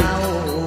เจ้า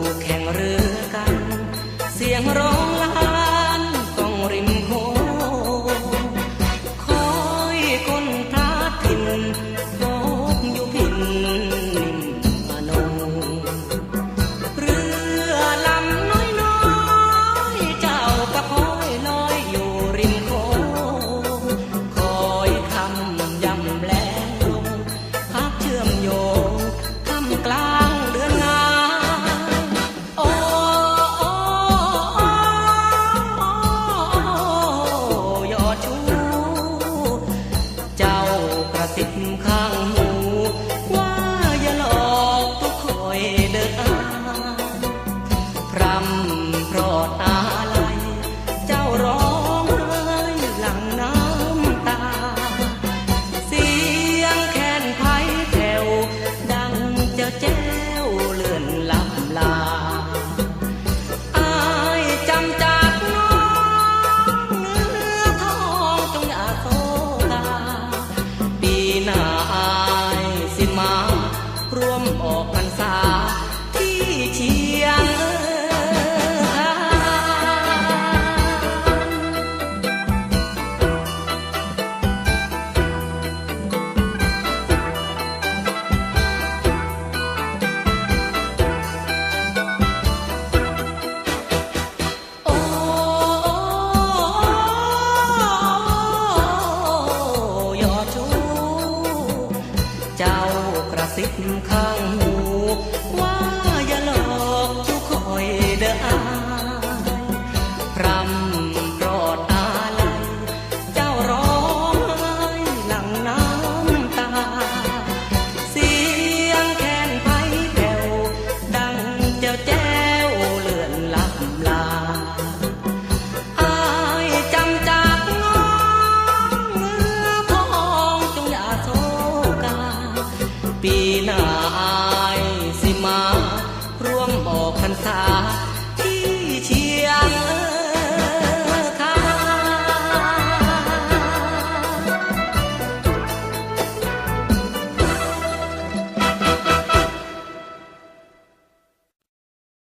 พรำเพราะตาไหลเจ้าร้องไห้หลังน้ำตา เสียงแคนไผ่แผ่วดังเจ้าแจ้ ข้างหู পিনা